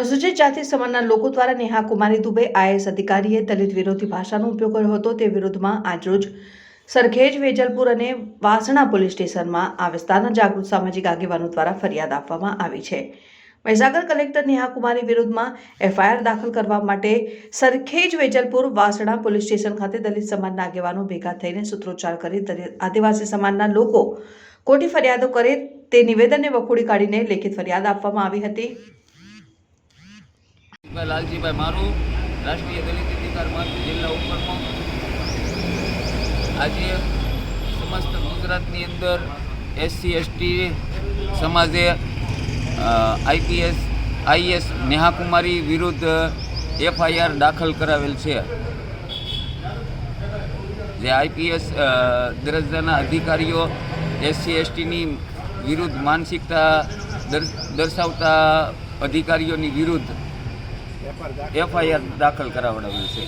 અનુસૂચિત જાતિ સમાજના લોકો દ્વારા નેહા કુમારી દુબે આઈએસ અધિકારીએ દલિત વિરોધી ભાષાનો ઉપયોગ કર્યો હતો. તે વિરુદ્ધમાં આજરોજ સરખેજ, વેજલપુર અને વાસણા પોલીસ સ્ટેશનમાં આ વિસ્તારના જાગૃત સામાજિક આગેવાનો દ્વારા ફરિયાદ આપવામાં આવી છે. મહીસાગર કલેક્ટર નેહા કુમારી વિરુદ્ધમાં એફઆઈઆર દાખલ કરવા માટે સરખેજ, વેજલપુર વાસણા પોલીસ સ્ટેશન ખાતે દલિત સમાજના આગેવાનો ભેગા થઈને સૂત્રોચ્ચાર કરી આદિવાસી સમાજના લોકો ખોટી ફરિયાદો કરે તે નિવેદનને વખોડી કાઢીને લેખિત ફરિયાદ આપવામાં આવી હતી. લાલજીભાઈ મારું, રાષ્ટ્રીય દલિત અધિકાર મંચ જિલ્લા ઉપરમાં આજે સમસ્ત ગુજરાતની અંદર એસસી, એસટી સમાજે આઈપીએસ, આઈએસ નેહાકુમારી વિરુદ્ધ એફઆઈઆર દાખલ કરાવેલ છે. જે આઈપીએસ દરજ્જાના અધિકારીઓ એસસી, એસટીની વિરુદ્ધ માનસિકતા દર્શાવતા અધિકારીઓની વિરુદ્ધ એફઆઈઆર દાખલ કરાવડાવી છે.